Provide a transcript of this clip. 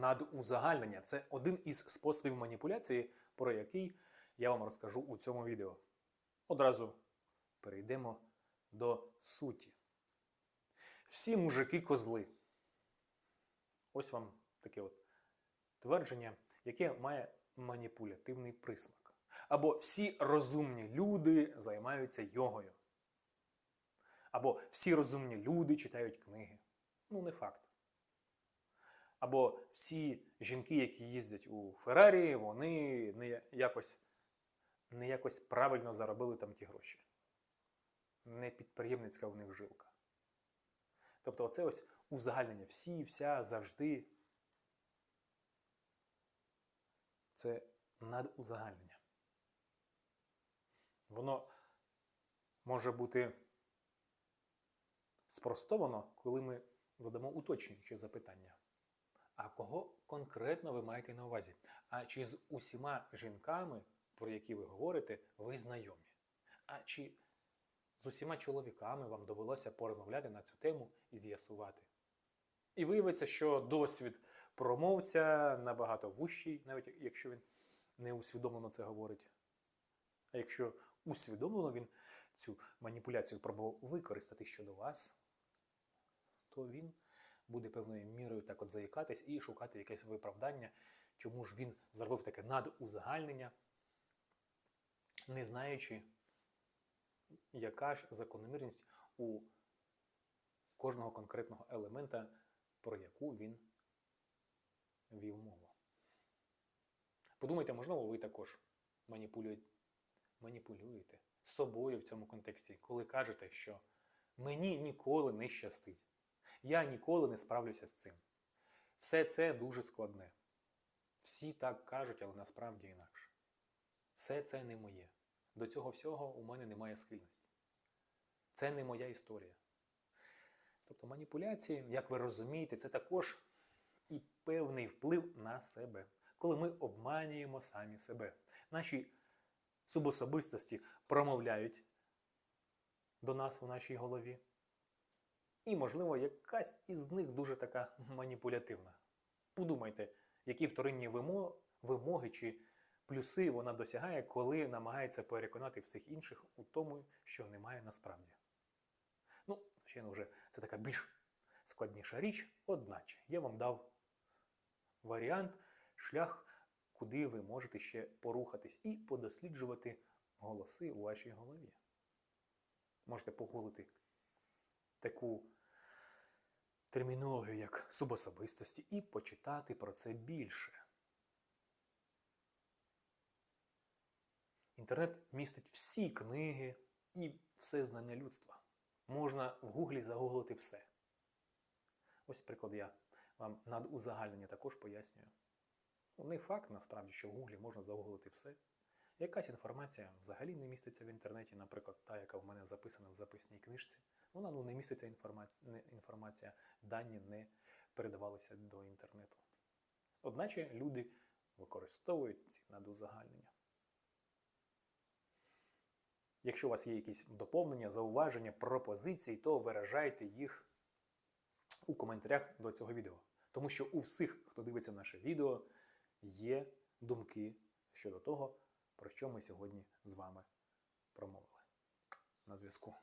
надузагальнення. Це один із способів маніпуляції, про який я вам розкажу у цьому відео. Одразу перейдемо до суті. Всі мужики козли. Ось вам таке от твердження, яке має маніпулятивний присмак. Або всі розумні люди займаються йогою. Або всі розумні люди читають книги. Ну, не факт. Або всі жінки, які їздять у Феррарі, вони не якось, не якось правильно заробили там ті гроші. Не підприємницька в них жилка. Тобто, оце ось узагальнення всі, вся, завжди. Це надузагальнення. Воно може бути спростовано, коли ми задамо уточнюючі запитання. А кого конкретно ви маєте на увазі? А чи з усіма жінками, про які ви говорите, ви знайомі? А чи з усіма чоловіками вам довелося порозмовляти на цю тему і з'ясувати? І виявиться, що досвід промовця набагато вущий, навіть якщо він не усвідомлено це говорить. А якщо усвідомлено він цю маніпуляцію пробував використати щодо вас, то він буде певною мірою так от заїкатись і шукати якесь виправдання, чому ж він зробив таке надузагальнення, не знаючи, яка ж закономірність у кожного конкретного елемента, про яку він вів мову. Подумайте, можливо, ви також маніпулюєте, маніпулюєте собою в цьому контексті, коли кажете, що мені ніколи не щастить. Я ніколи не справлюся з цим. Все це дуже складне. Всі так кажуть, але насправді інакше. Все це не моє. До цього всього у мене немає схильності. Це не моя історія. Тобто маніпуляції, як ви розумієте, це також і певний вплив на себе, коли ми обманюємо самі себе. Наші субособистості промовляють до нас у нашій голові. І, можливо, якась із них дуже така маніпулятивна. Подумайте, які вторинні вимоги чи плюси вона досягає, коли намагається переконати всіх інших у тому, що немає насправді. Ну, звичайно, вже це така більш складніша річ, одначе я вам дав варіант, шлях, куди ви можете ще порухатись і подосліджувати голоси у вашій голові. Можете погуглити таку термінологію, як субособистості, і почитати про це більше. Інтернет містить всі книги і все знання людства. Можна в гуглі загуглити все. Ось приклад я вам над узагальнення також пояснюю. Ну, не факт, насправді, що в гуглі можна загуглити все. Якась інформація взагалі не міститься в інтернеті, наприклад, та, яка в мене записана в записній книжці. Вона ну, не міститься інформація, не, інформація, дані не передавалися до інтернету. Одначе люди використовують ці надузагальнення. Якщо у вас є якісь доповнення, зауваження, пропозиції, то виражайте їх у коментарях до цього відео. Тому що у всіх, хто дивиться наше відео, є думки щодо того, про що ми сьогодні з вами промовили. На зв'язку.